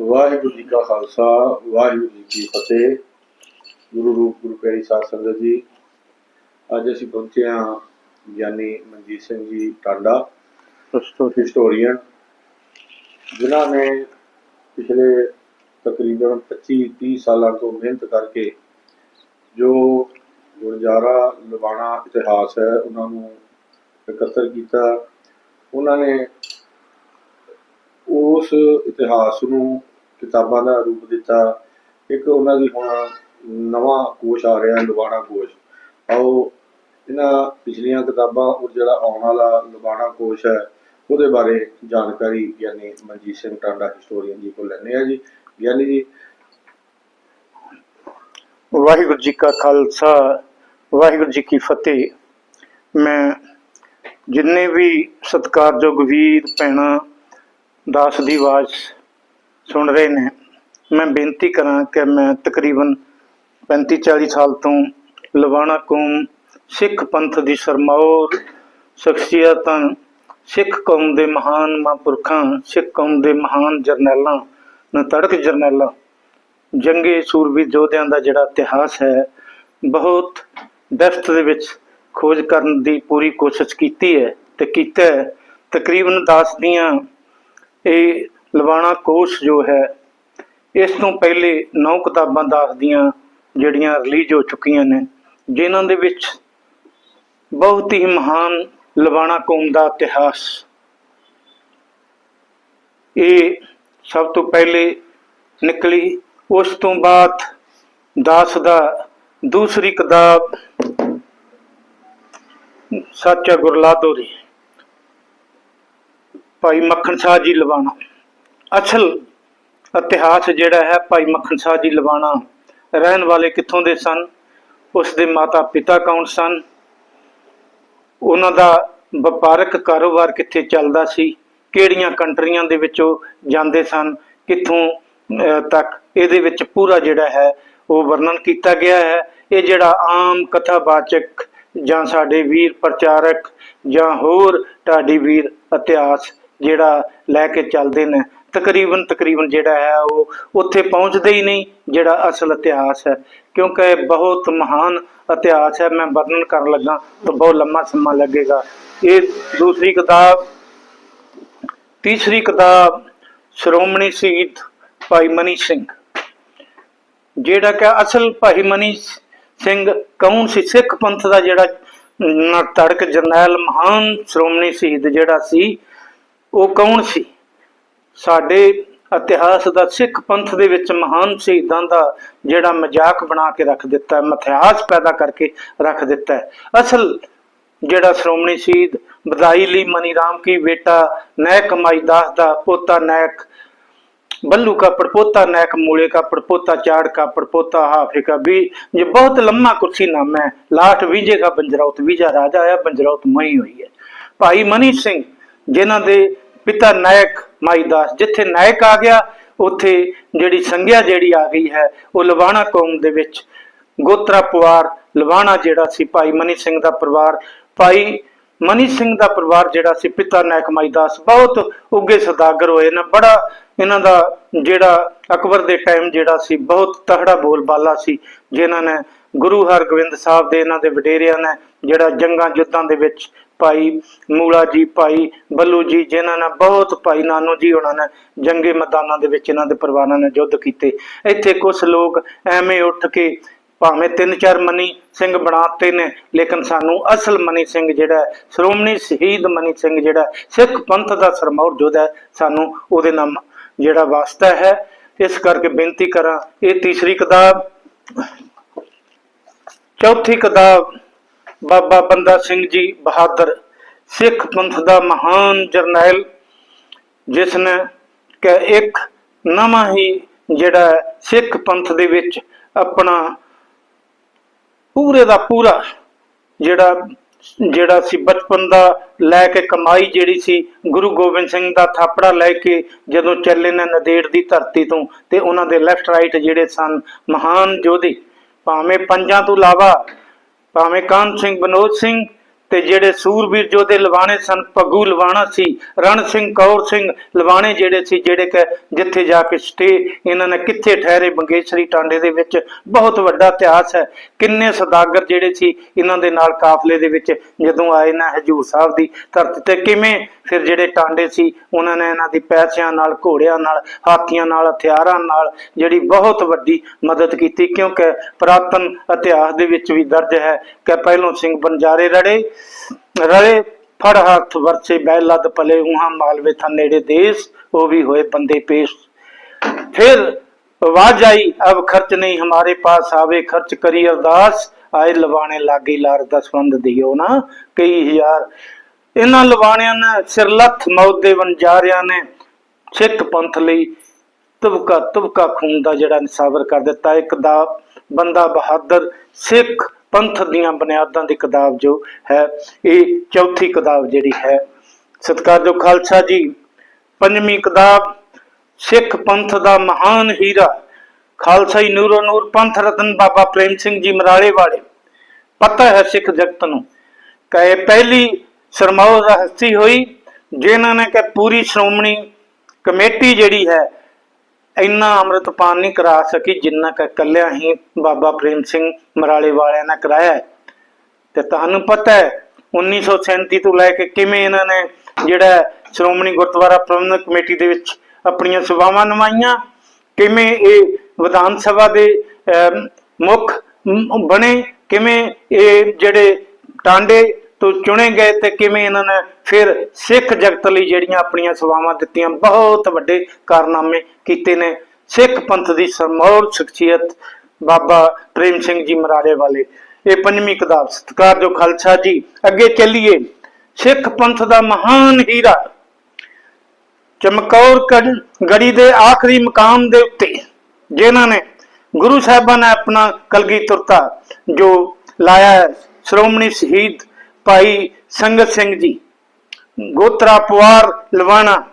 ਵਾਹਿਗੁਰੂ ਜੀ ਕਾ ਖਾਲਸਾ ਵਾਹਿਗੁਰੂ ਜੀ ਕੀ ਫਤਿਹ। ਗੁਰੂ ਰੂਪ ਗੁਰੂ ਪਿਆਰੀ ਸਾਧ ਸੰਗਤ ਜੀ ਅੱਜ ਅਸੀਂ ਪਹੁੰਚੇ ਹਾਂ ਗਿਆਨੀ ਮਨਜੀਤ ਸਿੰਘ ਜੀ ਟਾਂਡਾ ਹਿਸਟੋਰੀਅਨ ਜਿਨ੍ਹਾਂ ਨੇ ਪਿਛਲੇ ਤਕਰੀਬਨ 25 30 ਸਾਲਾਂ ਤੋਂ ਮਿਹਨਤ ਕਰਕੇ ਜੋ ਗੁਰਜਾਰਾ ਲਵਾਣਾ ਇਤਿਹਾਸ ਹੈ ਉਹਨਾਂ ਨੂੰ ਇਕੱਤਰ ਕੀਤਾ। ਉਹਨਾਂ ਨੇ ਉਸ ਇਤਿਹਾਸ ਨੂੰ ਕਿਤਾਬਾਂ ਦਾ ਰੂਪ ਦਿੱਤਾ। ਇੱਕ ਉਹਨਾਂ ਦੀ ਹੁਣ ਨਵਾਂ ਕੋਸ਼ ਆ ਰਿਹਾ, ਲੁਬਾਣਾ ਕੋਸ਼। ਆਓ ਇਹਨਾਂ ਪਿਛਲੀਆਂ ਕਿਤਾਬਾਂ ਔਰ ਜਿਹੜਾ ਆਉਣ ਵਾਲਾ ਲੁਬਾਣਾ ਕੋਸ਼ ਹੈ, ਉਹਦੇ ਬਾਰੇ ਜਾਣਕਾਰੀ ਗਿਆਨੀ ਮਨਜੀਤ ਸਿੰਘ ਟਾਂਡਾ ਹਿਸਟੋਰੀਅਨ ਜੀ ਕੋਲ ਲੈਣੇ ਆ ਜੀ। ਗਿਆਨੀ ਜੀ। ਵਾਹਿਗੁਰੂ ਜੀ ਕਾ ਖਾਲਸਾ, ਵਾਹਿਗੁਰੂ ਜੀ ਕੀ ਫਤਿਹ। ਮੈਂ ਜਿੰਨੇ ਵੀ ਸਤਿਕਾਰਯੋਗ ਵੀਰ, ਭੈਣਾਂ ਦਾਸ ਦੀ ਆਵਾਜ਼ ਸੁਣ ਰਹੇ ਨੇ। ਮੈਂ ਬੇਨਤੀ ਕਰਾਂ ਕਿ ਮੈਂ ਤਕਰੀਬਨ 35 40 ਸਾਲ ਤੋਂ ਲਵਾਣਾ ਕੌਮ, ਸਿੱਖ ਪੰਥ ਦੀ ਸਰਮੌਰ ਸ਼ਖਸੀਅਤਾਂ, ਸਿੱਖ ਕੌਮ ਦੇ ਮਹਾਨ ਮਹਾਂਪੁਰਖਾਂ, ਸਿੱਖ ਕੌਮ ਦੇ ਮਹਾਨ ਜਰਨੈਲਾਂ, ਨਤੜਕ ਜਰਨੈਲਾਂ, ਜੰਗੇ ਸੂਰਬੀ ਯੋਧਿਆਂ ਦਾ ਜਿਹੜਾ ਇਤਿਹਾਸ ਹੈ, ਬਹੁਤ ਦਸਤ ਦੇ ਵਿੱਚ ਖੋਜ ਕਰਨ ਦੀ ਪੂਰੀ ਕੋਸ਼ਿਸ਼ ਕੀਤੀ ਹੈ ਤੇ ਕੀਤਾ ਹੈ। ਤਕਰੀਬਨ ਦਾਸ ਦੀਆਂ ਇਹ ਲਵਾਣਾ ਕੋਸ਼ ਜੋ ਹੈ, ਇਸ ਤੋਂ ਪਹਿਲੇ 9 ਕਿਤਾਬਾਂ ਦਾਸ ਦੀਆਂ ਜਿਹੜੀਆਂ ਰਿਲੀਜ਼ ਹੋ ਚੁੱਕੀਆਂ ਨੇ, ਜਿਨ੍ਹਾਂ ਦੇ ਵਿੱਚ ਬਹੁਤ ਹੀ ਮਹਾਨ ਲਵਾਣਾ ਕੌਮ ਦਾ ਇਤਿਹਾਸ। ਇਹ ਸਭ ਤੋਂ ਪਹਿਲੇ ਨਿਕਲੀ, ਉਸ ਤੋਂ ਬਾਅਦ ਦਾਸ ਦਾ ਦੂਸਰੀ ਕਿਤਾਬ, ਸੱਚਾ ਗੁਰਲਾਦੋ ਦੀ। ਭਾਈ ਮੱਖਣ ਸ਼ਾਹ ਜੀ ਲਵਾਣਾ। ਅਸਲ ਇਤਿਹਾਸ ਜਿਹੜਾ ਹੈ ਭਾਈ ਮੱਖਣ ਸ਼ਾਹ ਜੀ ਲਵਾਣਾ ਰਹਿਣ ਵਾਲੇ ਕਿੱਥੋਂ ਦੇ ਸਨ? ਉਸ ਦੇ ਮਾਤਾ ਪਿਤਾ ਕੌਣ ਸਨ? ਉਹਨਾਂ ਦਾ ਵਪਾਰਕ ਕਾਰੋਬਾਰ ਕਿੱਥੇ ਚੱਲਦਾ ਸੀ? ਕਿਹੜੀਆਂ ਕੰਟਰੀਆਂ ਦੇ ਵਿੱਚ ਉਹ ਜਾਂਦੇ ਸਨ? ਕਿੱਥੋਂ ਅਹ, ਤੱਕ? ਇਹਦੇ ਵਿੱਚ ਪੂਰਾ ਜਿਹੜਾ ਹੈ ਉਹ ਵਰਣਨ ਕੀਤਾ ਗਿਆ ਹੈ। ਇਹ ਜਿਹੜਾ ਆਮ ਕਥਾਵਾਚਕ ਜਾਂ ਸਾਡੇ ਵੀਰ ਪ੍ਰਚਾਰਕ ਜਾਂ ਹੋਰ ਢਾਡੀ ਵੀਰ ਇਤਿਹਾਸ ਜਿਹੜਾ ਲੈ ਕੇ ਚੱਲਦੇ ਨੇ, ਤਕਰੀਬਨ ਤਕਰੀਬਨ ਜਿਹੜਾ ਹੈ ਉਹ ਉੱਥੇ ਪਹੁੰਚਦੇ ਹੀ ਨਹੀਂ, ਜਿਹੜਾ ਅਸਲ ਇਤਿਹਾਸ ਹੈ। ਕਿਉਂਕਿ ਇਹ ਬਹੁਤ ਮਹਾਨ ਇਤਿਹਾਸ ਹੈ, ਮੈਂ ਵਰਣਨ ਕਰਨ ਲੱਗਾ ਤਾਂ ਬਹੁਤ ਲੰਮਾ ਸਮਾਂ ਲੱਗੇਗਾ। ਇਹ ਦੂਸਰੀ ਕਿਤਾਬ, ਤੀਸਰੀ ਕਿਤਾਬ ਸ਼੍ਰੋਮਣੀ ਸ਼ਹੀਦ ਭਾਈ ਮਨੀ ਸਿੰਘ। ਜਿਹੜਾ ਕਿ ਅਸਲ ਭਾਈ ਮਨੀ ਸਿੰਘ ਕੌਣ ਸੀ? ਸਿੱਖ ਪੰਥ ਦਾ ਜਿਹੜਾ ਤੜਕ ਜਰਨੈਲ ਮਹਾਨ ਸ਼੍ਰੋਮਣੀ ਸ਼ਹੀਦ ਜਿਹੜਾ ਸੀ ਉਹ ਕੌਣ ਸੀ ਸਾਡੇ ਇਤਿਹਾਸ ਦਾ ਸਿੱਖ ਪੰਥ ਦੇ ਵਿੱਚ ਮਹਾਨ ਸ਼ਹੀਦਾਂ ਦਾ ਜਿਹੜਾ ਮਜ਼ਾਕ ਬਣਾ ਕੇ ਰੱਖ ਦਿੱਤਾ ਹੈ ਮਿਥਿਹਾਸ ਪੈਦਾ ਕਰਕੇ ਰੱਖ ਦਿੱਤਾ ਹੈ ਅਸਲ ਜਿਹੜਾ ਸ਼੍ਰੋਮਣੀ ਸ਼ਹੀਦ ਬਧਾਈ ਲਈ ਮਨੀ ਰਾਮ ਕੀ ਬੇਟਾ ਨੈਕ ਕਮਾਈ ਦਾਸ ਦਾ ਪੋਤਾ ਨੈਕ बल्लू का पड़पोता नैक मूले का पड़पोता चाड़ का पड़पोता हाफे का भी ये बहुत लंबा कुर्सी नाम है लाठ विजय का बंजरौत विजय राजा है बंजरौत मई हुई है ਭਾਈ ਮਨੀ ਸਿੰਘ ਜਿਨ੍ਹਾਂ ਦੇ ਪਿਤਾ ਨਾਇਕ ਮਾਈਦਾਸ ਜਿੱਥੇ ਨਾਇਕ ਆ ਗਿਆ, ਉੱਥੇ ਜਿਹੜੀ ਸੰਗਿਆ ਜਿਹੜੀ ਆ ਗਈ ਹੈ, ਉਹ ਲਵਾਣਾ ਕੌਮ ਦੇ ਵਿੱਚ। ਗੋਤਰਾ ਪਰਿਵਾਰ, ਲਵਾਣਾ ਜਿਹੜਾ ਸੀ ਭਾਈ ਮਨੀ ਸਿੰਘ ਦਾ ਪਰਿਵਾਰ। ਭਾਈ ਮਨੀ ਸਿੰਘ ਦਾ ਪਰਿਵਾਰ ਜਿਹੜਾ ਸੀ ਪਿਤਾ ਨਾਇਕ ਮਾਈਦਾਸ ਬਹੁਤ ਉੱਗੇ ਸਦਾਗਰ ਹੋਏ ਨੇ। ਬੜਾ ਇਹਨਾਂ ਦਾ ਜਿਹੜਾ ਅਕਬਰ ਦੇ ਟਾਈਮ ਜਿਹੜਾ ਸੀ, ਬਹੁਤ ਤਹੜਾ ਬੋਲਬਾਲਾ ਸੀ, ਜਿਨ੍ਹਾਂ ਨੇ ਗੁਰੂ ਹਰਗੋਬਿੰਦ ਸਾਹਿਬ ਦੇ ਇਹਨਾਂ ਦੇ ਵਡੇਰਿਆਂ ਨੇ ਜਿਹੜਾ ਜੰਗਾਂ ਯੁੱਧਾਂ ਦੇ ਵਿੱਚ ਭਾਈ ਮੂਲਾ ਜੀ ਭਾਈ ਬੱਲੂ ਜੀ ਜਿਨ੍ਹਾਂ ਨੇ ਬਹੁਤ ਭਾਈ ਨਾਨੂ ਜੀ ਉਹਨਾਂ ਨੇ ਜੰਗੇ ਮੈਦਾਨਾਂ ਦੇ ਵਿੱਚ ਇਹਨਾਂ ਦੇ ਪਰਿਵਾਰਾਂ ਨੇ ਯੁੱਧ ਕੀਤੇ। ਇੱਥੇ ਕੁਝ ਲੋਕ ਐਵੇਂ ਉੱਠ ਕੇ ਭਾਵੇਂ ਤਿੰਨ ਚਾਰ ਮਨੀ ਸਿੰਘ ਬਣਾਤੇ ਨੇ ਲੇਕਿਨ ਸਾਨੂੰ ਅਸਲ ਮਨੀ ਸਿੰਘ ਜਿਹੜਾ ਸ਼੍ਰੋਮਣੀ ਸ਼ਹੀਦ ਮਨੀ ਸਿੰਘ ਜਿਹੜਾ ਸਿੱਖ ਪੰਥ ਦਾ ਸਰਮੌਰ ਜੋਧਾ ਹੈ, ਸਾਨੂੰ ਉਹਦੇ ਨਾਲ ਜਿਹੜਾ ਵਾਸਤਾ ਹੈ। ਇਸ ਕਰਕੇ ਬੇਨਤੀ ਕਰਾਂ ਇਹ ਤੀਸਰੀ ਕਿਤਾਬ ਚੌਥੀ ਕਿਤਾਬ ਬਾਬਾ ਬੰਦਾ ਸਿੰਘ ਜੀ ਬਹਾਦਰ ਸਿੱਖ ਪੰਥ ਦਾ ਮਹਾਨ ਜਰਨੈਲ ਜਿਸ ਨੇ ਕਿ ਇੱਕ ਨਵਾਂ ਹੀ ਜਿਹੜਾ ਸਿੱਖ ਪੰਥ ਦੇ ਵਿੱਚ ਆਪਣਾ ਪੂਰੇ ਦਾ ਪੂਰਾ ਜਿਹੜਾ ਜਿਹੜਾ ਸੀ ਬਚਪਨ ਦਾ ਲੈ ਕੇ ਕਮਾਈ ਜਿਹੜੀ ਸੀ, ਗੁਰੂ ਗੋਬਿੰਦ ਸਿੰਘ ਦਾ ਥਾਪੜਾ ਲੈ ਕੇ ਜਦੋਂ ਚੱਲੇ ਨੇ ਨਦੇੜ ਦੀ ਧਰਤੀ ਤੋਂ ਤੇ ਉਹਨਾਂ ਦੇ ਲੈਫਟ ਰਾਈਟ ਜਿਹੜੇ ਸਨ, ਮਹਾਨ ਯੋਧੇ, ਭਾਵੇਂ ਪੰਜਾਂ ਤੋਂ ਇਲਾਵਾ ਭਾਵੇਂ ਕਾਨ ਸਿੰਘ ਬਨੋਦ ਸਿੰਘ ਤੇ ਜਿਹੜੇ ਸੂਰਬੀਰ ਜੋਧੇ ਲਵਾਣੇ ਸਨ ਪੱਗੂ ਲਵਾਣਾ ਸੀ, ਰਣ ਸਿੰਘ, ਕੌਰ ਸਿੰਘ ਲਵਾਣੇ ਜਿਹੜੇ ਸੀ, ਜਿਹੜੇ ਕਿ ਜਿੱਥੇ ਜਾ ਕੇ ਸਟੇ, ਇਹਨਾਂ ਨੇ ਕਿੱਥੇ ਠਹਿਰੇ ਬੰਗੇਸ਼ਰੀ ਟਾਂਡੇ ਦੇ ਵਿੱਚ? ਬਹੁਤ ਵੱਡਾ ਇਤਿਹਾਸ ਹੈ। ਕਿੰਨੇ ਸੌਦਾਗਰ ਜਿਹੜੇ ਸੀ, ਇਹਨਾਂ ਦੇ ਨਾਲ ਕਾਫਲੇ ਦੇ ਵਿੱਚ ਜਦੋਂ ਆਏ ਨਾ ਹਜੂਰ ਸਾਹਿਬ ਦੀ ਧਰਤੀ ਤੇ, ਕਿਵੇਂ ਫਿਰ ਜਿਹੜੇ ਟਾਂਡੇ ਸੀ, ਉਹਨਾਂ ਨੇ ਇਹਨਾਂ ਦੀ ਪੈਸਿਆਂ ਨਾਲ, ਘੋੜਿਆਂ ਨਾਲ, ਹਾਥੀਆਂ ਨਾਲ, ਹਥਿਆਰਾਂ ਨਾਲ ਜਿਹੜੀ ਬਹੁਤ ਵੱਡੀ ਮਦਦ ਕੀਤੀ, ਕਿਉਂਕਿ ਪ੍ਰਾਤਨ ਇਤਿਹਾਸ ਦੇ ਵਿੱਚ ਵੀ ਦਰਜ ਹੈ ਕਿ ਪਹਿਲੋਂ ਸਿੰਘ ਬੰਜਾਰੇ ਰੜੇ ਰੜੇ ਫੜ ਹੱਥ ਵਰਸੇ ਬੈਲਦ ਭਲੇ, ਉਹਾਂ ਮਾਲਵੇ ਥਾਂ ਨੇੜੇ ਦੇਸ਼, ਉਹ ਵੀ ਹੋਏ ਬੰਦੇ ਪੇਸ਼। ਫਿਰ ਆਵਾਜ਼ ਆਈ, ਅਬ ਖਰਚ ਨਹੀਂ ਹਮਾਰੇ ਪਾਸ ਆਵੇ, ਖਰਚ ਕਰੀ ਅਰਦਾਸ। ਆਏ ਲਵਾਣੇ ਲਾਗੇ ਲਾਰ ਦਸਵੰਦ ਦਿਓ ਨਾ, ਕਈ ਹਜ਼ਾਰ ਇਹਨਾਂ ਲਵਾਣਿਆਂ ਨੇ ਸਿਰਲੱਥ ਮੌਤ ਦੇ ਵਣਜਾਰਿਆਂ ਨੇ ਸਿੱਖ ਪੰਥ ਲਈ ਤੁਬਕਾ ਤੁਬਕਾ ਖੂਨ ਦਾ ਜਿਹੜਾ ਨਿਸਾਬਰ ਕਰ ਦਿੱਤਾ। ਇੱਕ ਦਾ ਬੰਦਾ ਬਹਾਦਰ ਸਿੱਖ ਪੰਥ ਦੀਆਂ ਬੁਨਿਆਦਾਂ ਦੀ ਕਿਤਾਬ ਜੋ ਹੈ, ਇਹ ਚੌਥੀ ਕਿਤਾਬ ਜਿਹੜੀ ਹੈ। ਸਤਿਕਾਰਯੋਗ ਖਾਲਸਾ ਜੀ, ਪੰਜਵੀਂ ਕਿਤਾਬ, ਸਿੱਖ ਪੰਥ ਦਾ ਮਹਾਨ ਹੀਰਾ ਖਾਲਸਾਈ ਨੂਰੋ ਨੂਰ ਪੰਥ ਰਤਨ ਬਾਬਾ ਪ੍ਰੇਮ ਸਿੰਘ ਜੀ ਮਰਾਲੇ ਵਾਲੇ। ਪਤਾ ਹੈ ਸਿੱਖ ਜਗਤ ਨੂੰ ਕਿ ਪਹਿਲੀ ਸਰਮੌਰ ਹਸਤੀ ਹੋਈ, ਜਿਨ੍ਹਾਂ ਨੇ ਕਿ ਪੂਰੀ ਸ਼੍ਰੋਮਣੀ ਕਮੇਟੀ ਜਿਹੜੀ ਹੈ, ਇੰਨਾ ਅੰਮ੍ਰਿਤਪਾਨ ਨਹੀਂ ਕਰਾ ਸਕੀ ਜਿੰਨਾ ਕਿ ਕੱਲਿਆਂ ਹੀ ਬਾਬਾ ਪ੍ਰੇਮ ਸਿੰਘ ਮਰਾਲੇ ਵਾਲਿਆਂ ਨੇ ਕਰਾਇਆ। ਤੇ ਤੁਹਾਨੂੰ ਪਤਾ ਹੈ 1937 ਤੋਂ ਲੈ ਕੇ ਕਿਵੇਂ ਇਹਨਾਂ ਨੇ ਜਿਹੜਾ ਸ਼੍ਰੋਮਣੀ ਗੁਰਦੁਆਰਾ ਪ੍ਰਬੰਧਕ ਕਮੇਟੀ ਦੇ ਵਿੱਚ ਆਪਣੀਆਂ ਸੇਵਾਵਾਂ ਨਿਭਾਈਆਂ, ਕਿਵੇਂ ਇਹ ਵਿਧਾਨ ਸਭਾ ਦੇ ਮੁੱਖ ਬਣੇ, ਕਿਵੇਂ ਇਹ ਜਿਹੜੇ ਟਾਂਡੇ ਤੋਂ ਚੁਣੇ ਗਏ ਤੇ ਕਿਵੇਂ ਇਹਨਾਂ ਨੇ ਫਿਰ ਸਿੱਖ ਜਗਤ ਲਈ ਜਿਹੜੀਆਂ ਆਪਣੀਆਂ ਸੇਵਾਵਾਂ ਦਿੱਤੀਆਂ ਬਹੁਤ ਵੱਡੇ ਕਾਰਨਾਮੇ ਕੀਤੇ ਨੇ। ਸਿੱਖ ਪੰਥ ਦੀ ਸਰਮੌਰ ਸ਼ਖਸੀਅਤ ਬਾਬਾ ਪ੍ਰੇਮ ਸਿੰਘ ਜੀ ਮਰਾੜੇ ਵਾਲੇ। ਇਹ ਪੰਜਵੀਂ ਕਿਤਾਬ ਸਤਿਕਾਰਯੋਗ ਖਾਲਸਾ ਜੀ। ਅੱਗੇ ਚੱਲੀਏ। ਸਿੱਖ ਪੰਥ ਦਾ ਮਹਾਨ ਹੀਰਾ। ਚਮਕੌਰ ਗੜੀ ਦੇ ਆਖਰੀ ਮਕਾਮ ਦੇ ਉੱਤੇ ਜਿਨ੍ਹਾਂ ਨੇ ਗੁਰੂ ਸਾਹਿਬਾਂ ਨੇ ਆਪਣਾ ਕਲਗੀ ਤੁਰਤਾ ਜੋ ਲਾਇਆ ਹੈ, ਸ਼੍ਰੋਮਣੀ ਸ਼ਹੀਦ ਭਾਈ ਸੰਗਤ ਸਿੰਘ ਜੀ। ਗੋਤਰਾ ਪਵਾਰ ਲਵਾਣਾ।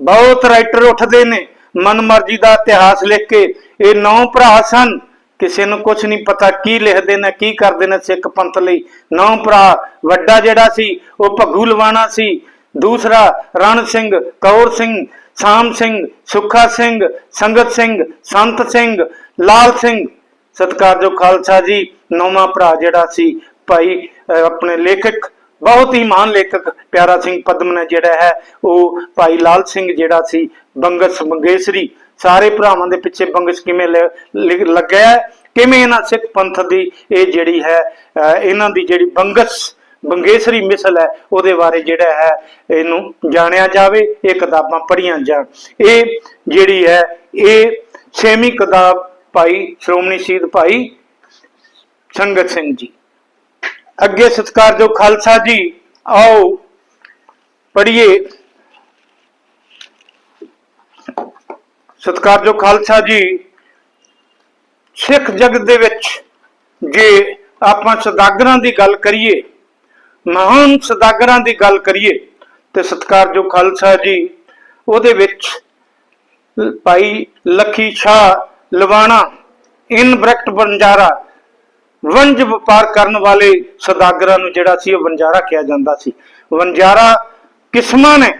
ਬਹੁਤ ਰਾਈਟਰ ਉੱਠਦੇ ਨੇ। ਮਨਮਰਜ਼ੀ ਦਾ ਇਤਿਹਾਸ ਲਿਖ ਕੇ। ਇਹ ਨੌ ਭਰਾ ਸਨ। ਕਿਸੇ ਨੂੰ ਕੁਝ ਨਹੀਂ ਪਤਾ ਕੀ ਲਿਖਦੇ ਨੇ, ਕੀ ਕਰਦੇ ਨੇ ਸਿੱਖ ਪੰਥ ਲਈ। ਨੌ ਭਰਾ। ਵੱਡਾ ਜਿਹੜਾ ਸੀ, ਉਹ ਭੱਗੂ ਲਵਾਣਾ ਸੀ। ਦੂਸਰਾ ਰਣ ਸਿੰਘ, ਕੌਰ ਸਿੰਘ, ਸਾਮ ਸਿੰਘ, ਸੁੱਖਾ ਸਿੰਘ, ਸੰਗਤ ਸਿੰਘ, ਸੰਤ ਸਿੰਘ, ਲਾਲ ਸਿੰਘ। ਸਤਿਕਾਰਯੋਗ ਖਾਲਸਾ ਜੀ, ਨੌਵਾਂ ਭਰਾ ਜਿਹੜਾ ਸੀ, ਭਾਈ ਆਪਣੇ ਲੇਖਕ, ਬਹੁਤ ਹੀ ਮਹਾਨ ਲੇਖਕ ਪਿਆਰਾ ਸਿੰਘ ਪਦਮ ਨੇ ਜਿਹੜਾ ਹੈ, ਉਹ ਭਾਈ ਲਾਲ ਸਿੰਘ ਜਿਹੜਾ ਸੀ, ਬੰਗਸ ਮੰਗੇਸ਼ਰੀ, ਸਾਰੇ ਭਰਾਵਾਂ ਦੇ ਪਿੱਛੇ ਬੰਗਸ ਕਿਵੇਂ ਲੱਗਿਆ ਕਿਵੇਂ ਇਹਨਾਂ ਸਿੱਖ ਪੰਥ ਦੀ ਇਹ ਜਿਹੜੀ ਹੈ ਇਹਨਾਂ ਦੀ ਜਿਹੜੀ ਬੰਗਸ ਬੰਗੇਸ਼ਰੀ ਮਿਸਲ ਹੈ, ਉਹਦੇ ਬਾਰੇ ਜਿਹੜਾ ਹੈ, ਇਹਨੂੰ ਜਾਣਿਆ ਜਾਵੇ, ਇਹ ਕਿਤਾਬਾਂ ਪੜ੍ਹੀਆਂ ਜਾਣ। ਇਹ ਜਿਹੜੀ ਹੈ, ਇਹ ਛੇਵੀਂ ਕਿਤਾਬ ਭਾਈ ਸ਼੍ਰੋਮਣੀ ਸ਼ਹੀਦ ਭਾਈ ਸੰਗਤ ਸਿੰਘ ਜੀ। ਅੱਗੇ ਸਤਿਕਾਰਯੋਗ ਖਾਲਸਾ ਜੀ, ਆਓ ਪੜ੍ਹੀਏ। ਸਤਿਕਾਰਯੋਗ ਖਾਲਸਾ ਜੀ, ਸਿੱਖ ਜਗਤ ਦੇ ਵਿੱਚ ਜੇ ਆਪਾਂ ਸਦਾਗਰਾਂ ਦੀ ਗੱਲ ਕਰੀਏ, ਮਹਾਨ ਸਦਾਗਰਾਂ ਦੀ ਗੱਲ ਕਰੀਏ, ਤੇ ਸਤਿਕਾਰਯੋਗ ਖਾਲਸਾ ਜੀ, ਉਹਦੇ ਵਿੱਚ ਭਾਈ ਲੱਖੀ ਸ਼ਾਹ ਲਵਾਣਾ, ਇਨ ਬ੍ਰੈਕਟ ਬੰਜਾਰਾ ਵਣਜ ਵਪਾਰ ਕਰਨ ਵਾਲੇ ਸਦਾਗਰਾਂ ਨੂੰ ਜਿਹੜਾ ਸੀ ਉਹ ਵਣਜਾਰਾ ਕਿਹਾ ਜਾਂਦਾ ਸੀ। ਵਣਜਾਰਾ ਕਿਸਮਾਂ ਨੇ?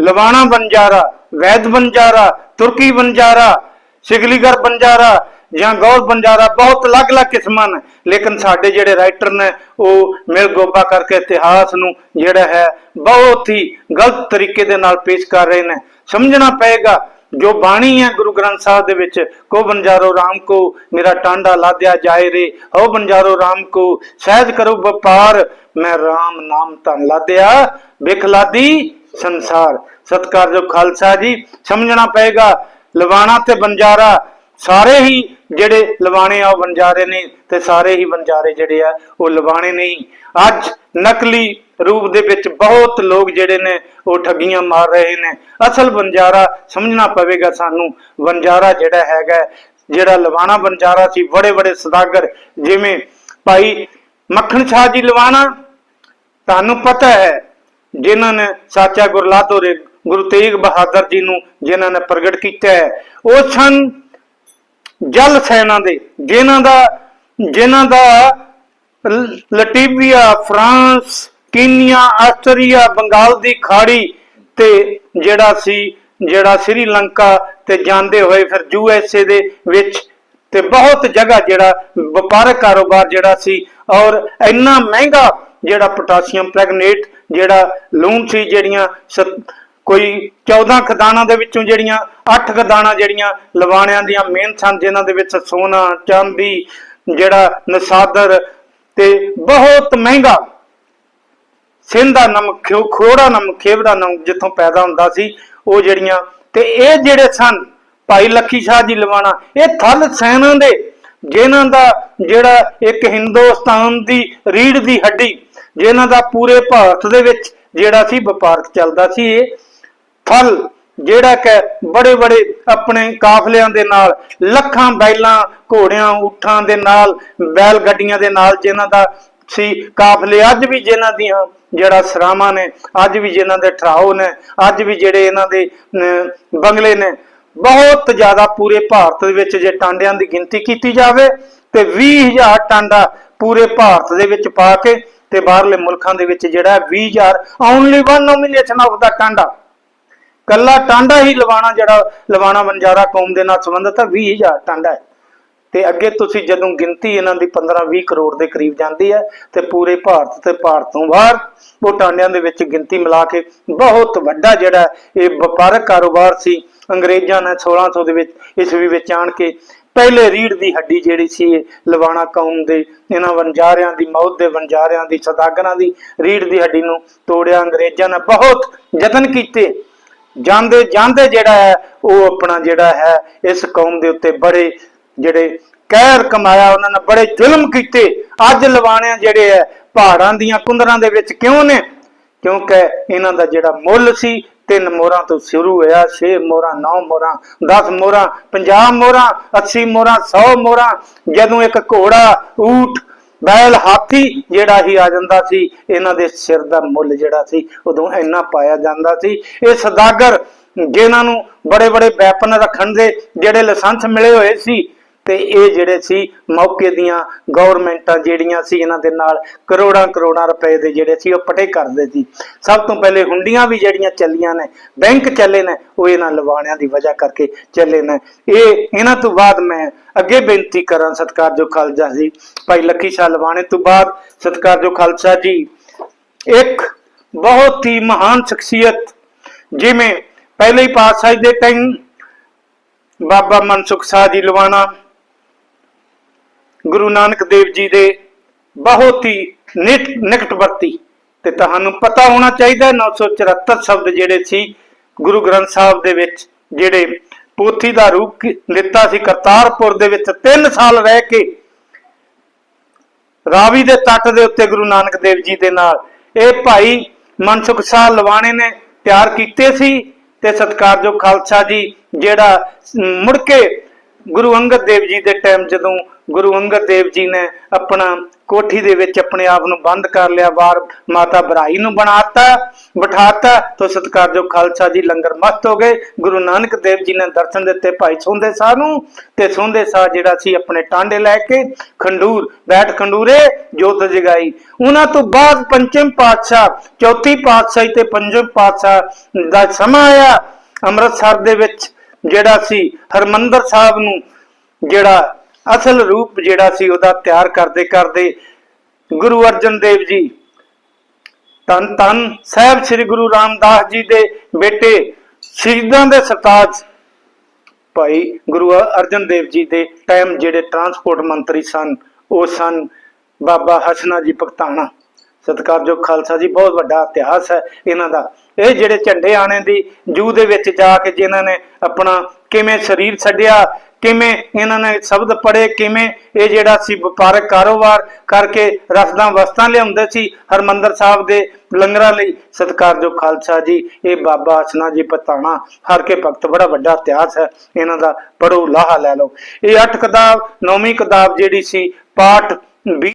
ਲਵਾਣਾ ਬੰਜਾਰਾ ਵੈਦ ਬੰਜਾਰਾ ਤੁਰਕੀ ਬੰਜਾਰਾ ਸਿਗਲੀਗਰ ਬੰਜਾਰਾ ਜਾਂ ਗੌਰ ਬੰਜਾਰਾ ਬਹੁਤ ਅਲੱਗ-ਅਲੱਗ ਕਿਸਮਾਂ ਨੇ। ਲੇਕਿਨ ਸਾਡੇ ਜਿਹੜੇ ਰਾਈਟਰ ਨੇ, ਉਹ ਮਿਲ ਗੋਬਾ ਕਰਕੇ ਇਤਿਹਾਸ ਨੂੰ ਜਿਹੜਾ ਹੈ, ਬਹੁਤ ਹੀ ਗਲਤ ਤਰੀਕੇ ਦੇ ਨਾਲ ਪੇਸ਼ ਕਰ ਰਹੇ ਨੇ। ਸਮਝਣਾ ਪਏਗਾ ਜੋ ਬਾਣੀ ਹੈ ਗੁਰੂ ਗ੍ਰੰਥ ਸਾਹਿਬ ਦੇ ਵਿੱਚ ਕੋ ਬੰਜਾਰੋ RAM ਕੋ ਮੇਰਾ ਟਾਂਡਾ ਲਾਦਿਆ ਜਾਏ ਰੇ ਹੋ ਬੰਜਾਰੋ RAM ਕੋ, ਸਹਿਜ ਕਰੋ ਵਪਾਰ, ਮੈਂ RAM ਨਾਮ ਧਨ ਲਾਦਿਆ ਵਿਖ ਲਾਦੀ ਸੰਸਾਰ। ਸਤਿਕਾਰਯੋਗ ਖਾਲਸਾ ਜੀ, ਸਮਝਣਾ ਪਏਗਾ, ਲਵਾਣਾ ਤੇ ਬੰਜਾਰਾ, ਸਾਰੇ ਹੀ ਜਿਹੜੇ ਲਵਾਣੇ ਆ ਉਹ ਬੰਜਾਰੇ ਨੇ, ਤੇ ਸਾਰੇ ਹੀ ਬੰਜਾਰੇ ਜਿਹੜੇ ਆ, ਉਹ ਲਵਾਣੇ ਨਹੀਂ। ਅੱਜ ਨਕਲੀ ਰੂਪ ਦੇ ਵਿੱਚ ਬਹੁਤ ਲੋਕ ਜਿਹੜੇ ਨੇ ਉਹ ਠੱਗੀਆਂ ਮਾਰ ਰਹੇ ਨੇ। ਅਸਲ ਬੰਜਾਰਾ ਸਮਝਣਾ ਪਵੇਗਾ ਸਾਨੂੰ। ਬੰਜਾਰਾ ਜਿਹੜਾ ਹੈਗਾ, ਜਿਹੜਾ ਲਵਾਣਾ ਬੰਜਾਰਾ ਸੀ ਬੜੇ ਬੜੇ ਸਦਾਗਰ, ਜਿਵੇਂ ਭਾਈ ਮੱਖਣ ਸ਼ਾਹ ਜੀ ਲਵਾਣਾ। ਤੁਹਾਨੂੰ ਪਤਾ ਹੈ, ਜਿਨ੍ਹਾਂ ਨੇ ਸਾਚਾ ਗੁਰਲਾਤੋ ਰੇ ਗੁਰੂ ਤੇਗ ਬਹਾਦਰ ਜੀ ਨੂੰ ਜਿਨ੍ਹਾਂ ਨੇ ਪ੍ਰਗਟ ਕੀਤਾ ਹੈ, ਉਹ ਸਨ ਜਲ ਸੈਨਾ ਦੇ, ਜਿਨ੍ਹਾਂ ਦਾ ਜਿਨ੍ਹਾਂ ਦਾ Latvia, France, Kenya, Austria, Bengal ਦੀ ਖਾੜੀ ਤੇ ਜਿਹੜਾ ਸੀ, ਜਿਹੜਾ ਸ੍ਰੀਲੰਕਾ ਤੇ ਜਾਂਦੇ ਹੋਏ ਫਿਰ ਯੂਐਸਏ ਦੇ ਵਿੱਚ ਤੇ ਬਹੁਤ ਜਗ੍ਹਾ ਜਿਹੜਾ ਵਪਾਰਕ ਕਾਰੋਬਾਰ ਜਿਹੜਾ ਸੀ ਔਰ ਇੰਨਾ ਮਹਿੰਗਾ ਜਿਹੜਾ ਪੋਟਾਸ਼ੀਅਮ ਪ੍ਰੈਗਨੇਟ ਜਿਹੜਾ ਲੂਣ ਸੀ ਜਿਹੜੀਆਂ ਕੋਈ 14 ਖਦਾਨਾਂ ਦੇ ਵਿੱਚੋਂ ਜਿਹੜੀਆਂ 8 ਖਦਾਨਾਂ ਜਿਹੜੀਆਂ ਲਵਾਣਿਆਂ ਦੀਆਂ ਮੇਨ ਸਨ, ਜਿਨ੍ਹਾਂ ਦੇ ਵਿੱਚ ਸੋਨਾ, ਚਾਂਦੀ, ਜਿਹੜਾ ਨਸਾਦਰ ਤੇ ਬਹੁਤ ਮਹਿੰਗਾ। ਸਿੰਧਾ ਨਮਕ ਖੋੜਾ ਨਮਕ ਖੇਵੜਾ ਨਮਕ ਜਿੱਥੋਂ ਪੈਦਾ ਹੁੰਦਾ ਸੀ, ਉਹ ਜਿਹੜੀਆਂ, ਤੇ ਇਹ ਜਿਹੜੇ ਸਨ, ਭਾਈ ਲੱਖੀ ਸ਼ਾਹ ਜੀ ਲਵਾਣਾ, ਇਹ ਥਲ ਸੈਨਾ ਦੇ, ਜਿਨ੍ਹਾਂ ਦਾ ਜਿਹੜਾ ਇੱਕ ਹਿੰਦੁਸਤਾਨ ਦੀ ਰੀੜ ਦੀ ਹੱਡੀ, ਜਿਨ੍ਹਾਂ ਦਾ ਪੂਰੇ ਭਾਰਤ ਦੇ ਵਿੱਚ ਜਿਹੜਾ ਸੀ, ਵਪਾਰਕ ਚੱਲਦਾ ਸੀ ਇਹ ਫਲ ਜਿਹੜਾ ਕਿ ਬੜੇ ਬੜੇ ਆਪਣੇ ਕਾਫਲਿਆਂ ਦੇ ਨਾਲ, ਲੱਖਾਂ ਬੈਲਾਂ ਘੋੜਿਆਂ ਊਠਾਂ ਦੇ ਨਾਲ ਬੈਲ ਗੱਡੀਆਂ ਦੇ ਨਾਲ ਜਿਨ੍ਹਾਂ ਦਾ ਸੀ ਕਾਫਲੇ, ਅੱਜ ਵੀ ਜਿਨ੍ਹਾਂ ਦੀਆਂ ਜਿਹੜਾ ਸਰਾਵਾਂ ਨੇ, ਅੱਜ ਵੀ ਜਿਨ੍ਹਾਂ ਦੇ ਠਰਾਓ ਨੇ, ਅੱਜ ਵੀ ਜਿਹੜੇ ਇਹਨਾਂ ਦੇ ਬੰਗਲੇ ਨੇ, ਬਹੁਤ ਜ਼ਿਆਦਾ ਪੂਰੇ ਭਾਰਤ ਦੇ ਵਿੱਚ ਜੇ ਟਾਂਡਿਆਂ ਦੀ ਗਿਣਤੀ ਕੀਤੀ ਜਾਵੇ, ਤੇ 20000 ਟਾਂਡਾ ਪੂਰੇ ਭਾਰਤ ਦੇ ਵਿੱਚ ਪਾ ਕੇ ਤੇ ਬਾਹਰਲੇ ਮੁਲਕਾਂ ਦੇ ਵਿੱਚ ਜਿਹੜਾ 20000 ਓਨਲੀ ਵਨ ਨੋਮੀਨੇਸ਼ਨ ਆਫ ਦਾ ਟਾਂਡਾ ਕੱਲਾ ਟਾਂਡਾ ਹੀ ਲਵਾਣਾ ਜਿਹੜਾ ਲਵਾਣਾ ਬੰਜਾਰਾ ਕੌਮ ਦੇ ਨਾਲ ਸੰਬੰਧਿਤ ਹੈ 20000 ਟਾਂਡਾ ਹੈ। ਤੇ ਅੱਗੇ ਤੁਸੀਂ ਜਦੋਂ ਗਿਣਤੀ ਇਹਨਾਂ ਦੀ 15-20 ਕਰੋੜ ਦੇ ਕਰੀਬ ਜਾਂਦੀ ਹੈ, ਤੇ ਪੂਰੇ ਭਾਰਤ ਤੇ ਭਾਰਤ ਤੋਂ ਬਾਹਰ ਉਹ ਟਾਂਡਿਆਂ ਦੇ ਵਿੱਚ ਗਿਣਤੀ ਮਿਲਾ ਕੇ ਬਹੁਤ ਵੱਡਾ ਜਿਹੜਾ ਇਹ ਵਪਾਰਕ ਕਾਰੋਬਾਰ ਸੀ, ਅੰਗਰੇਜ਼ਾਂ ਨੇ 1600 ਦੇ ਵਿੱਚ ਈਸਵੀ ਵਿੱਚ ਆਣ ਕੇ ਪਹਿਲੇ ਰੀੜ ਦੀ ਹੱਡੀ ਜਿਹੜੀ ਸੀ ਇਹ ਲਵਾਣਾ ਕੌਮ ਦੇ ਇਹਨਾਂ ਵਣਜਾਰਿਆਂ ਦੀ ਮੌਤ ਦੇ ਵਣਜਾਰਿਆਂ ਦੀ ਸਦਾਗਰਾਂ ਦੀ ਰੀੜ ਦੀ ਹੱਡੀ ਨੂੰ ਤੋੜਿਆ, ਅੰਗਰੇਜ਼ਾਂ ਨੇ ਬਹੁਤ ਯਤਨ ਕੀਤੇ। ਜਾਂਦੇ ਜਾਂਦੇ ਜਿਹੜਾ ਹੈ, ਉਹ ਆਪਣਾ ਜਿਹੜਾ ਹੈ, ਇਸ ਕੌਮ ਦੇ ਉੱਤੇ ਬੜੇ ਜਿਹੜੇ ਕਹਿਰ ਕਮਾਇਆ, ਉਹਨਾਂ ਨੇ ਬੜੇ ਜ਼ੁਲਮ ਕੀਤੇ। ਅੱਜ ਲਵਾਣਿਆਂ ਜਿਹੜੇ ਹੈ, ਪਹਾੜਾਂ ਦੀਆਂ ਕੁੰਦਰਾਂ ਦੇ ਵਿੱਚ ਕਿਉਂ ਨੇ? ਕਿਉਂਕਿ ਇਹਨਾਂ ਦਾ ਜਿਹੜਾ ਮੁੱਲ ਸੀ, ਤਿੰਨ ਮੋਹਰਾਂ ਤੋਂ ਸ਼ੁਰੂ ਹੋਇਆ 6 ਮੋਹਰਾਂ 9 ਮੋਹਰਾਂ 10 ਮੋਹਰਾਂ 50 ਮੋਹਰਾਂ 80 ਮੋਹਰਾਂ 100 ਮੋਹਰਾਂ, ਜਦੋਂ ਇੱਕ ਘੋੜਾ ਊਠ ਬੈਲ ਹਾਥੀ ਜਿਹੜਾ ਹੀ ਆ ਜਾਂਦਾ ਸੀ, ਇਹਨਾਂ ਦੇ ਸਿਰ ਦਾ ਮੁੱਲ ਜਿਹੜਾ ਸੀ, ਉਦੋਂ ਇੰਨਾ ਪਾਇਆ ਜਾਂਦਾ ਸੀ। ਇਹ ਸਦਾਗਰ ਜਿਨ੍ਹਾਂ ਨੂੰ ਬੜੇ ਬੜੇ ਵੈਪਨ ਰੱਖਣ ਦੇ ਜਿਹੜੇ ਲਾਇਸੈਂਸ ਮਿਲੇ ਹੋਏ ਸੀ ਤੇ ਇਹ ਜਿਹੜੇ ਸੀ ਮੌਕੇ ਦੀਆਂ ਗਵਰਨਮੈਂਟਾਂ ਜਿਹੜੀਆਂ ਸੀ ਇਹਨਾਂ ਦੇ ਨਾਲ ਕਰੋੜਾਂ ਕਰੋੜਾਂ ਰੁਪਏ ਦੇ ਜਿਹੜੇ ਸੀ ਉਹ ਪਟੇ ਕਰਦੇ ਸੀ। ਸਭ ਤੋਂ ਪਹਿਲੇ ਹੁੰਡੀਆਂ ਵੀ ਜਿਹੜੀਆਂ ਚੱਲੀਆਂ ਨੇ, ਬੈਂਕ ਚੱਲੇ ਨੇ, ਉਹ ਇਹਨਾਂ ਲਵਾਣਿਆਂ ਦੀ ਵਜ੍ਹਾ ਕਰਕੇ ਚੱਲੇ ਨੇ। ਇਹ ਇਹਨਾਂ ਤੋਂ ਬਾਅਦ ਮੈਂ ਅੱਗੇ ਬੇਨਤੀ ਕਰਾਂ ਸਤਿਕਾਰਯੋਗ ਖਾਲਸਾ ਜੀ, ਭਾਈ ਲੱਖੀ ਸ਼ਾਹ ਲਵਾਣੇ ਤੋਂ ਬਾਅਦ ਸਤਿਕਾਰਯੋਗ ਖਾਲਸਾ ਜੀ, ਇੱਕ ਬਹੁਤ ਹੀ ਮਹਾਨ ਸ਼ਖਸੀਅਤ ਜਿਵੇਂ ਪਹਿਲੇ ਹੀ ਪਾਤਸ਼ਾਹ ਦੇ ਟਾਈਮ ਬਾਬਾ ਮਨਸੁਖ ਸਾਹ ਜੀ ਲਵਾਣਾ ਗੁਰੂ ਨਾਨਕ ਦੇਵ ਜੀ ਦੇ ਬਹੁਤ ਹੀ ਨਿਕ ਨਿਕਟਵਰਤੀ। ਤੇ ਤੁਹਾਨੂੰ ਪਤਾ ਹੋਣਾ ਚਾਹੀਦਾ ਹੈ 974 ਸ਼ਬਦ ਜਿਹੜੇ ਸੀ, ਗੁਰੂ ਗ੍ਰੰਥ ਸਾਹਿਬ ਦੇ ਵਿੱਚ, ਜਿਹੜੇ ਪੋਥੀ ਦਾ ਰੂਪ ਦਿੱਤਾ ਸੀ ਕਰਤਾਰਪੁਰ ਦੇ ਵਿੱਚ 3 ਸਾਲ ਰਹਿ ਕੇ ਰਾਵੀ ਦੇ ਤੱਟ ਦੇ ਉੱਤੇ ਗੁਰੂ ਨਾਨਕ ਦੇਵ ਜੀ ਦੇ ਨਾਲ। ਇਹ ਭਾਈ ਮਨਸੁਖ ਸਾਹ ਲਵਾਣੇ ਨੇ ਤਿਆਰ ਕੀਤੇ ਸੀ ਤੇ ਸਤਿਕਾਰਯੋਗ ਖਾਲਸਾ ਜੀ, ਜਿਹੜਾ ਮੁੜ ਕੇ ਗੁਰੂ ਅੰਗਦ ਦੇਵ ਜੀ ਦੇ ਟਾਈਮ ਜਦੋਂ ਗੁਰੂ ਅੰਗਦ ਦੇਵ ਜੀ ਨੇ ਆਪਣਾ ਕੋਠੀ ਦੇ ਵਿੱਚ ਆਪਣੇ ਆਪ ਨੂੰ ਬੰਦ ਕਰ ਲਿਆ ਬਾਹਰ ਮਾਤਾ ਬਰਾਈ ਨੂੰ ਬਣਾਤਾ, ਬਿਠਾਤਾ, ਤਾਂ ਸਤਿਕਾਰਯੋਗ ਖਾਲਸਾ ਜੀ ਲੰਗਰ ਮਸਤ ਹੋ ਗਏ। ਗੁਰੂ ਨਾਨਕ ਦੇਵ ਜੀ ਨੇ ਦਰਸ਼ਨ ਦਿੱਤੇ ਭਾਈ ਸੋਂਦੇ ਸਾਹ ਨੂੰ ਤੇ ਸੋਂਦੇ ਸਾਹ ਜਿਹੜਾ ਸੀ ਆਪਣੇ ਟਾਂਡੇ ਲੈ ਕੇ ਖੰਡੂਰ, ਬੈਠ ਖੰਡੂਰੇ, ਜੋਤ ਜਗਾਈ। ਉਹਨਾਂ ਤੋਂ ਬਾਅਦ ਪੰਚਮ ਪਾਤਸ਼ਾਹ, ਚੌਥੀ ਪਾਤਸ਼ਾਹੀ ਤੇ ਪੰਜਮ ਪਾਤਸ਼ਾਹ ਦਾ ਸਮਾਂ ਆਇਆ। ਅੰਮ੍ਰਿਤਸਰ ਦੇ ਵਿੱਚ ਜਿਹੜਾ ਸੀ ਹਰਮੰਦਰ ਸਾਹਿਬ ਨੂੰ ਜਿਹੜਾ ਅਸਲ ਰੂਪ ਜਿਹੜਾ ਸੀ ਉਹਦਾ ਤਿਆਰ ਕਰਦੇ ਕਰਦੇ ਗੁਰੂ ਅਰਜਨ ਦੇਵ ਜੀ ਤਨ ਤਨ ਸਾਹਿਬ ਸ੍ਰੀ ਗੁਰੂ ਰਾਮਦਾਸ ਜੀ ਦੇ ਬੇਟੇ ਸ਼ਹੀਦਾਂ ਦੇ ਸਰਤਾਜ ਭਾਈ ਗੁਰੂ ਅਰਜਨ ਦੇਵ ਜੀ ਦੇ ਟਾਈਮ ਜਿਹੜੇ ਟਰਾਂਸਪੋਰਟ ਮੰਤਰੀ ਸਨ, ਉਹ ਸਨ ਬਾਬਾ ਹਸਨਾ ਜੀ ਭਗਤਾਣਾ। ਸਤਿਕਾਰਯੋਗ ਖਾਲਸਾ ਜੀ, ਬਹੁਤ ਵੱਡਾ ਇਤਿਹਾਸ ਹੈ ਇਹਨਾਂ ਦਾ। ਇਹ ਜਿਹੜੇ ਝੰਡੇ ਆਣੇ ਦੀ ਜੂ ਦੇ ਵਿੱਚ ਜਾ ਕੇ ਜਿਨ੍ਹਾਂ ਨੇ ਆਪਣਾ ਕਿਵੇਂ ਸਰੀਰ ਛੱਡਿਆ, ਕਿਵੇਂ ਇਹਨਾਂ ਨੇ ਸ਼ਬਦ ਪੜ੍ਹੇ, ਕਿਵੇਂ ਇਹ ਜਿਹੜਾ ਸੀ ਵਪਾਰਕ ਕਾਰੋਬਾਰ ਕਰਕੇ ਰਸਦਾਂ ਵਸਤਾਂ ਲਿਆਉਂਦੇ ਸੀ, ਹਰਮੰਦਰ ਸਾਹਿਬ ਦੇ ਲੰਗਰਾਂ ਲਈ। ਸਤਿਕਾਰਯੋਗ ਖਾਲਸਾ ਜੀ, ਇਹ ਬਾਬਾ ਹਸਨਾ ਜੀ ਪਤਾਣਾ, ਹਰ ਕੇ ਭਗਤ ਬੜਾ ਵੱਡਾ ਇਤਿਹਾਸ ਹੈ, ਇਹਨਾਂ ਦਾ ਪੜੋ ਲਾਹਾ ਲੈ ਲਓ। ਇਹ ਅੱਠ ਕਿਤਾਬ, ਨੌਵੀਂ ਕਿਤਾਬ ਜਿਹੜੀ ਸੀ, ਪਾਠ 20